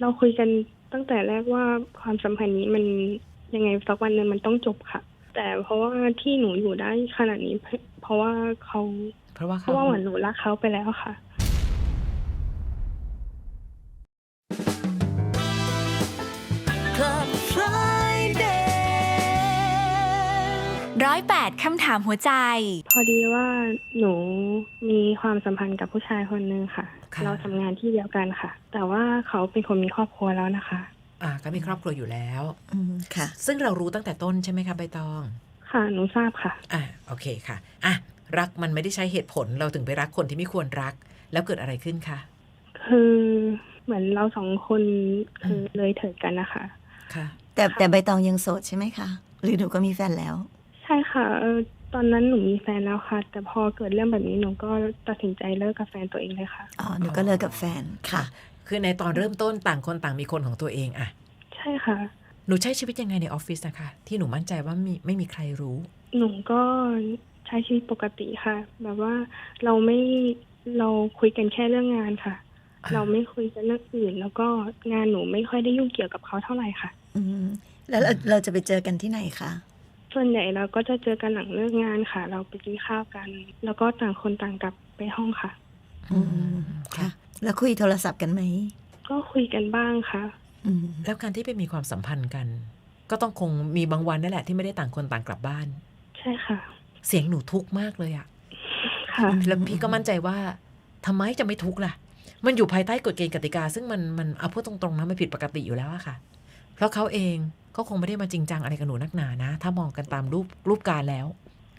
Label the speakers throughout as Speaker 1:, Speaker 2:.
Speaker 1: เราคุยกันตั้งแต่แรกว่าความสัมพันธ์นี้มันยังไงสักวันหนึ่งมันต้องจบค่ะ แต่เพราะว่าที่หนูอยู่ได้ขนาดนี้เพเพราะว่าเขา
Speaker 2: เพราะว่า
Speaker 1: เพ
Speaker 2: เขา
Speaker 1: ราะว่าเหมือนหนูรักเขาไปแล้วค่ะ
Speaker 3: Club Friday
Speaker 4: ร้อยแปดคำถามหัวใจ
Speaker 1: พอดีว่าหนูมีความสัมพันธ์กับผู้ชายคนนึงค่ะ
Speaker 2: ค่ะ
Speaker 1: เราทำงานที่เดียวกันค่ะ แต่ว่าเขาเป็นคนมีครอบครัวแล้วนะคะ
Speaker 2: อ่า ก็มีครอบครัวอยู่แล้ว
Speaker 3: อืมค่ะ
Speaker 2: ซึ่งเรารู้ตั้งแต่ต้นใช่ไหมคะใบตอง
Speaker 1: ค่ะหนูทราบค่ะ
Speaker 2: อ่าโอเคค่ะอะรักมันไม่ได้ใช้เหตุผลเราถึงไปรักคนที่ไม่ควรรัก แล้วเกิดอะไรขึ้นคะ
Speaker 1: คือเหมือนเราสองคนคือเลยเถิดกันนะคะ
Speaker 2: ค่ะ
Speaker 3: แต่แต่ใบตองยังโสดใช่ไหมคะ หรือหนูก็มีแฟนแล้ว
Speaker 1: ใช่ค่ะเออ ตอนนั้นหนูมีแฟนแล้วค่ะ แต่พอเกิดเรื่องแบบนี้หนูก็ตัดสินใจเลิกกับแฟนตัวเองเลยค่ะ
Speaker 3: อ๋อหนูก็เลิกกับแฟนค่ะ
Speaker 2: คือในตอนเริ่มต้นต่างคนต่างมีคนของตัวเองอะ
Speaker 1: ใช่ค่ะ
Speaker 2: หนูใช้ชีวิตยังไงในออฟฟิศนะคะ ที่หนูมั่นใจว่ามีไม่มีใครรู้
Speaker 1: หนูก็ใช้ชีวิตปกติค่ะ แบบว่าเราไม่เราคุยกันแค่เรื่องงานค่ะ
Speaker 2: อ่า
Speaker 1: เราไม่คุยกันเรื่องอื่น แล้วก็งานหนูไม่ค่อยได้ยุ่งเกี่ยวกับเขาเท่าไหร่ค่ะ
Speaker 3: อืมแล้วเราเราจะไปเจอกันที่ไหนคะ
Speaker 1: ส่วนใหญ่เราก็จะเจอกันหลังเลิกงานค่ะ เราไปกินข้าวกัน แล้วก็ต่างคนต่างกลับไปห้องค่ะ
Speaker 3: อืมค่ะ แล้วคุยโทรศัพท์กันไหม
Speaker 1: ก็คุยกันบ้างค่ะ
Speaker 3: อืม
Speaker 2: แล้วการที่ไปมีความสัมพันธ์กัน ก็ต้องคงมีบางวันนั่นแหละที่ไม่ได้ต่างคนต่างกลับบ้าน
Speaker 1: ใช่ค่ะ
Speaker 2: เสียงหนูทุกข์มากเลยอะ
Speaker 1: ค่ะ
Speaker 2: แล้วพี่ก็มั่นใจว่าทำไมจะไม่ทุกข์ล่ะ มันอยู่ภายใต้กฎเกณฑ์กติกา ซึ่งมันมันเอาพูดตรงๆนะมันผิดปกติอยู่แล้วอะค่ะ เพราะเขาเอง ก็คงไม่ได้มาจริงจังอะไรกับหนูนักหนานะ ถ้ามองกันตามรูปรูปการแล้ว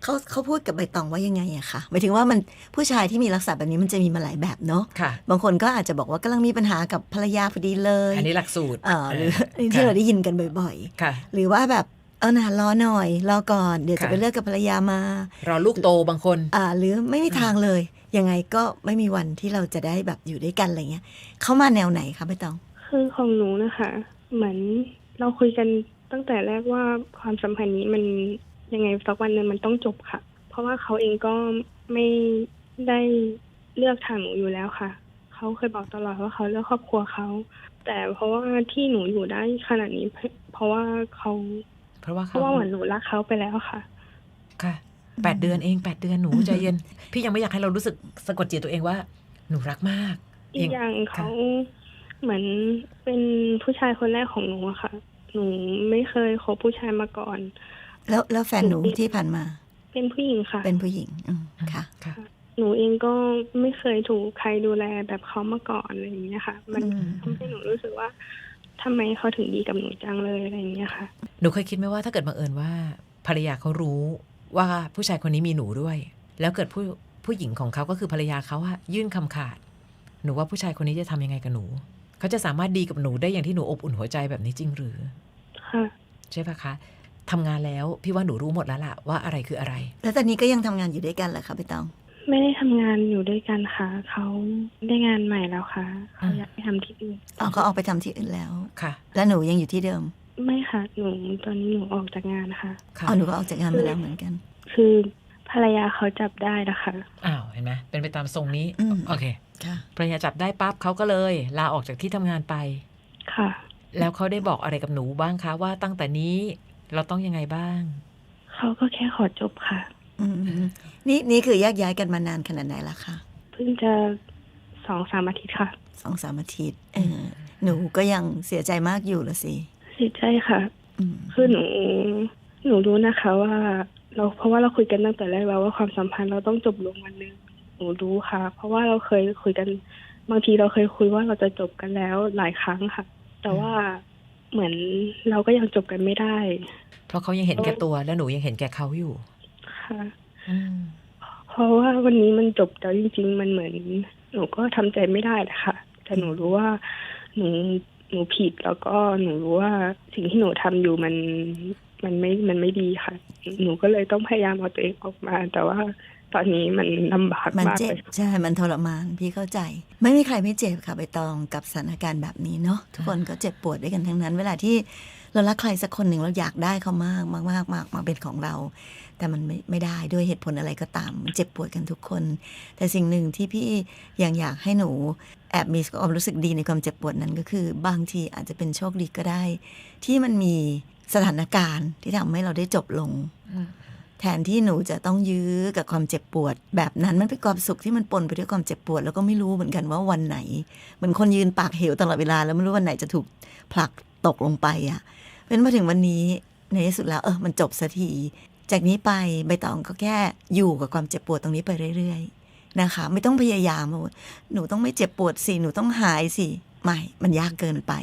Speaker 3: เขาเขาพูดกับใบตองว่ายังไงอะคะหมายถึงว่ามันผู้ชายที่มีลักษณะแบบนี้มันจะมีมาหลายแบบเนาะ
Speaker 2: ค่ะ
Speaker 3: บางคนก็อาจจะบอกว่ากำลังมีปัญหากับภรรยาพอดีเลย
Speaker 2: อันนี้หลักสูตร
Speaker 3: เอ่อหรือ
Speaker 2: เออ
Speaker 3: ที่เรา
Speaker 2: ค่ะ
Speaker 3: ได้ยินกันบ่อย
Speaker 2: ค่ะ
Speaker 3: ๆหรือว่าแบบเออนะรอหน่อยรอก่อนเดี๋ยวจะ
Speaker 2: ค่ะ
Speaker 3: ไปเลิกกับภรรยามาร
Speaker 2: อลูกโตบางคน
Speaker 3: อ่า หรือไม่มีทางเลยยังไงก็ไม่มีวันที่เราจะได้แบบอยู่ด้วยกันอะไรเงี้ยเขามาแนวไหนคะใบตอง
Speaker 1: คือของหนูนะคะ เหมือน เราคุยกันตั้งแต่แรกว่าความสัมพันธ์นี้มันยังไงสักวันหนึ่งมันต้องจบค่ะ เพราะว่าเขาเองก็ไม่ได้เลือกทางหนูอยู่แล้วค่ะ เขาเคยบอกตลอดว่าเขาเลือกครอบครัวเขา แต่เพราะว่าที่หนูอยู่ได้ขนาดนี้ เพเพราะว่าเขา
Speaker 2: เพราะว่า
Speaker 1: เพ
Speaker 2: เขา
Speaker 1: ราะว่าเหมือนหนูรักเขาไปแล้วค่ะ
Speaker 2: ค่ะแปดเดือนเองแปดเดือนหนูใจเย็น พี่ยังไม่อยากให้เรารู้สึกสะกดจิตตัวเองว่า หนูรักมาก
Speaker 1: อีกอย่าง
Speaker 2: ค่ะ
Speaker 1: เขาเหมือนเป็นผู้ชายคนแรกของหนูอะค่ะ หนูไม่เคยคบผู้ชายมาก่อน
Speaker 3: แล้วแล้วแฟนหนูที่ผ่านมา
Speaker 1: เป็นผู้หญิงค่ะ
Speaker 3: เป็นผู้หญิงอืมค่ะ
Speaker 2: ค่ะ
Speaker 1: หนูเองก็ไม่เคยถูกใครดูแลแบบเขามาก่อนอะไรอย่างเงี้ยค่ะ มัน
Speaker 3: อืม
Speaker 1: ทำให้หนูรู้สึกว่าทำไมเขาถึงดีกับหนูจังเลยอะไรอย่างเงี้ยค่ะ
Speaker 2: หนูเคยคิดไหมว่าถ้าเกิดบังเอิญว่า ภรรยาเขารู้ว่าผู้ชายคนนี้มีหนูด้วย แล้วเกิดผู้ผู้หญิงของเขาก็คือภรรยาเขาอะยื่นคำขาด หนูว่าผู้ชายคนนี้จะทำยังไงกับหนู เขาจะสามารถดีกับหนูได้อย่างที่หนูอบอุ่นหัวใจแบบนี้จริงหรือ
Speaker 1: ค่ะ
Speaker 2: ใช่ปะคะทำงานแล้วพี่ว่าหนูรู้หมดแล้วล่ะว่าอะไรคืออะไร
Speaker 3: แล้วตอนนี้ก็ยังทำงานอยู่ด้วยกันเหรอคะใบตอง
Speaker 1: ไม่ได้ทำงานอยู่ด้วยกันค่ะ เขาได้งานใหม่แล้วค่ะเขา
Speaker 2: อืม
Speaker 1: อยากไปทำที่อื่น
Speaker 3: อ๋อเขาออกไปทำที่อื่นแล้ว
Speaker 2: ค่ะ
Speaker 3: แล้วหนูยังอยู่ที่เดิม
Speaker 1: ไม่ค่ะ หนูตอนนี้หนูออกจากงานค่ะ
Speaker 2: ค่ะ
Speaker 3: อ๋อหนูก็ออกจากงานมาแล้วเหมือนกัน
Speaker 1: คือภรรยาเขาจับได้นะคะ
Speaker 2: อ้าวเห็นไหมเป็นไปตามทรงนี้
Speaker 3: อืม
Speaker 2: โอเค
Speaker 3: ค่ะ
Speaker 2: ภรรยาจับได้ปั๊บเขาก็เลยลาออกจากที่ทำงานไป
Speaker 1: ค่ะ
Speaker 2: แล้วเขาได้บอกอะไรกับหนูบ้างคะว่าตั้งแต่นี้เราต้องยังไงบ้าง
Speaker 1: เขาก็แค่ขอจบค่ะ
Speaker 3: อืมนี่นี่คือแยกย้ายกันมานานขนาดไหนละคะ
Speaker 1: เพิ่งจะสองสามอาทิตย์ค่ะ
Speaker 3: สองสามอาทิตย์เออหนูก็ยังเสียใจมากอยู่ละสิ
Speaker 1: เสียใจค่ะ
Speaker 3: อืม
Speaker 1: คือหนูหนูรู้นะคะว่า เราเพราะว่าเราคุยกันตั้งแต่แรกแล้วว่าความสัมพันธ์เราต้องจบลงวันหนึ่งห นูรู้ค่ะ เพราะว่าเราเคยคุยกัน บางทีเราเคยคุยว่าเราจะจบกันแล้วหลายครั้งค่ะ แต่ว่าเหมือนเราก็ยังจบกันไม่ได้
Speaker 2: เพราะเขายังเห็นแก่ตัวและหนูยังเห็นแก่เขาอยู่
Speaker 1: ค่ะ
Speaker 2: อืม
Speaker 1: เพราะว่าวันนี้มันจบแล้วจริง ๆ มันเหมือน หนูก็ทำใจไม่ได้แหละค่ะแต่หนูรู้ว่า หนูหนูผิดแล้วก็หนูรู้ว่าสิ่งที่หนูทำอยู่มันมันไม่มันไม่ดีค่ะ หนูก็เลยต้องพยายามเอาตัวเองออกมา แต่ว่า ตอนนี้มันลำบาก
Speaker 3: มัน
Speaker 1: มาก
Speaker 3: เจ็
Speaker 1: เล
Speaker 3: บ
Speaker 1: ย
Speaker 3: ใช่ มันทรมานพี่เข้าใจ ไม่มีใครไม่เจ็บค่ะใบตองกับสถานการณ์แบบนี้เนาะทุกคนก็เจ็บปวดด้วยกันทั้งนั้น เวลาที่เรารักใครสักคนหนึ่งเราอยากได้เขามากมากมากมากมาเป็นของเรา แต่มันไม่ไม่ได้ด้วยเหตุผลอะไรก็ตามมันเจ็บปวดกันทุกคน แต่สิ่งหนึ่งที่พี่ยังอยากให้หนูแอบมีความรู้สึกดีในความเจ็บปวดนั้นก็คือ บางทีอาจจะเป็นโชคดีก็ได้ ที่มันมีสถานการณ์ที่ทำให้เราได้จบลง แทนที่หนูจะต้องยื้อกับความเจ็บปวด แบบนั้นมันเป็นความสุขที่มันปนไปด้วยความเจ็บปวด แล้วก็ไม่รู้เหมือนกันว่าวันไหนเหมือนคนยืนปากเหวตลอดเวลาแล้วไม่รู้วันไหนจะถูกผลักตกลงไปอะ่ะเป็นมาถึงวันนี้ในที่สุดแล้วเออมันจบสักทีจากนี้ไปใบตองก็แค่อยู่กับความเจ็บปวดตรงนี้ไปเรื่อยๆนะคะ ไม่ต้องพยายามหนูต้องไม่เจ็บปวดสิหนูต้องหายสิไม่มันยากเกินไป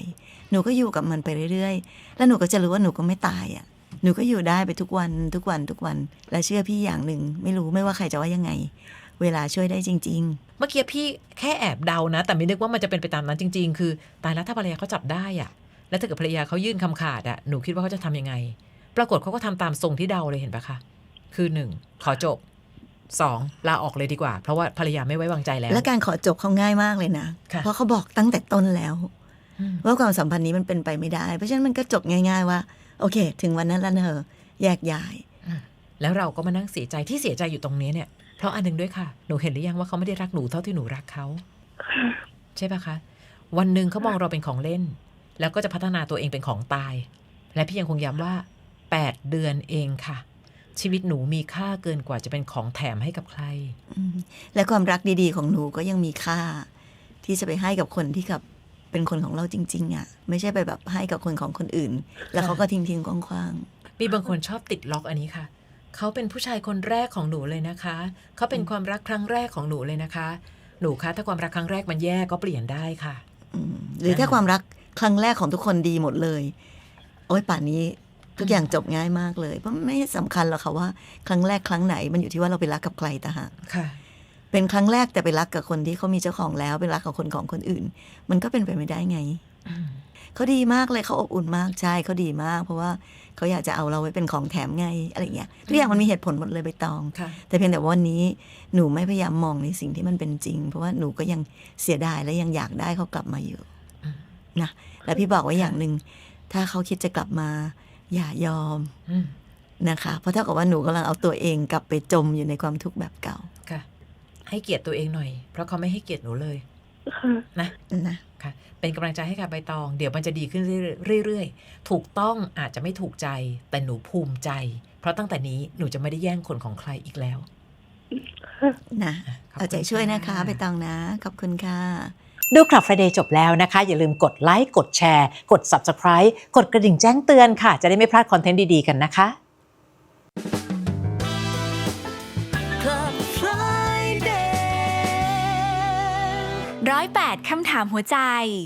Speaker 3: หนูก็อยู่กับมันไปเรื่อยๆ แล้วหนูก็จะรู้ว่าหนูก็ไม่ตายอะ หนูก็อยู่ได้ไปทุกวันทุกวันทุกวัน และเชื่อพี่อย่างหนึ่ง ไม่รู้ไม่ว่าใครจะว่ายังไง เวลาช่วยได้จริง
Speaker 2: เมื่อกี้พี่แค่แอบเดานะ แต่ไม่นึกว่ามันจะเป็นไปตามนั้นจริง ๆ คือตายแล้วถ้าภรรยาเขาจับได้อะแล้วถ้าเกิดภรรยาเขายื่นคำขาดอะหนูคิดว่าเขาจะทำยังไง ปรากฏเขาก็ทำตามทรงที่เดาเลยเห็นปะคะคือหนึ่งขอจบสองลาออกเลยดีกว่า เพราะว่าภรรยาไม่ไว้วางใจแล้ว
Speaker 3: ๆและการขอจบเขาง่ายมากเลยนะ
Speaker 2: ค่ะ
Speaker 3: เพราะเขาบอกตั้งแต่ต้นแล้ว
Speaker 2: อืม
Speaker 3: ว่าความสัมพันธ์นี้มันเป็นไปไม่ได้ เพราะฉะนั้นมันก็จบง่าย ๆ ว่า โอเค ถึงวันนั้นแล้วเนอะแยกย้าย
Speaker 2: แล้วเราก็มานั่งเสียใจที่เสียใจอยู่ตรงนี้เนี่ย เพราะอันหนึ่งด้วยค่ะ หนูเห็นหรือยังว่าเขาไม่ได้รักหนูเท่าที่หนูรักเขาใช่ปะคะ วันหนึ่งเขามองเราเป็นของเล่น แล้วก็จะพัฒนาตัวเองเป็นของตาย และพี่ยังคงย้ำว่า 8 เดือนเองค่ะ ชีวิตหนูมีค่าเกินกว่าจะเป็นของแถมให้กับใคร
Speaker 3: อืมและความรักดีๆ ของหนูก็ยังมีค่า ที่จะไปให้กับคนที่กับ เป็นคนของเราจริง ๆ อะ ไม่ใช่ไปแบบให้กับคนของคนอื่น แล้วเขาก็ทิ้งๆกว้าง
Speaker 2: มีบางคนชอบติดล็อกอันนี้ค่ะ เขาเป็นผู้ชายคนแรกของหนูเลยนะคะ เขาเป็นความรักครั้งแรกของหนูเลยนะคะ หนูคะถ้าความรักครั้งแรกมันแย่ก็เปลี่ยนได้ค่ะ
Speaker 3: ๆอืมหรือถ้าความรักครั้งแรกของทุกคนดีหมดเลย โอ้ยป่านนี้ทุกอย่างจบง่ายมากเลย เพราะไม่สำคัญหรอกค่ะว่า ครั้งแรกครั้งไหนมันอยู่ที่ว่าเราไปรักกับใครต่างหาก
Speaker 2: ค่ะ
Speaker 3: เป็นครั้งแรกแต่ไปรักกับคนที่เขามีเจ้าของแล้วไปรักกับคนของคนอื่น มันก็เป็นไปไม่ได้ไง
Speaker 2: อืม
Speaker 3: เขาดีมากเลยเขาอบอุ่นมากใช่เขาดีมาก เพราะว่าเขาอยากจะเอาเราไว้เป็นของแถมไงอะไรเงี้ยทุกอย่างมันมีเหตุผลหมดเลยใบตอง
Speaker 2: ค่ะ
Speaker 3: แต่เพียงแต่ว่าวันนี้หนูไม่พยายามมองในสิ่งที่มันเป็นจริง เพราะว่าหนูก็ยังเสียดายและยังอยากได้เขากลับมาอยู่
Speaker 2: อืม
Speaker 3: นะแล้วพี่บอกไว้อย่างหนึ่งถ้าเขาคิดจะกลับมา อย่ายอม
Speaker 2: อืม
Speaker 3: นะคะ เพราะเท่ากับว่าหนูกำลังเอาตัวเองกลับไปจมอยู่ในความทุกข์แบบเก่า
Speaker 2: ค่ะ ให้เกียรติตัวเองหน่อย เพราะเขาไม่ให้เกียรติหนูเลย
Speaker 1: ค่ะ
Speaker 2: นะ
Speaker 3: นะ
Speaker 2: ค่ะ เป็นกำลังใจให้กับใบตอง เดี๋ยวมันจะดีขึ้นเรื่อยๆ ถูกต้องอาจจะไม่ถูกใจ แต่หนูภูมิใจ เพราะตั้งแต่นี้หนูจะไม่ได้แย่งคนของใครอีกแล้ว
Speaker 3: นะ
Speaker 2: อะขบ
Speaker 3: เอา
Speaker 2: คุณ
Speaker 3: ใจช่วยนะคะใบตองนะ ขอบคุณค่ะ
Speaker 5: ดูคลับ Friday จบแล้วนะคะ อย่าลืมกดไลค์ กดแชร์ กด Subscribe กดกระดิ่งแจ้งเตือนค่ะ จะได้ไม่พลาดคอนเทนต์ดี ๆ กันนะคะ
Speaker 4: ร้อยแปดคำถามหัวใจ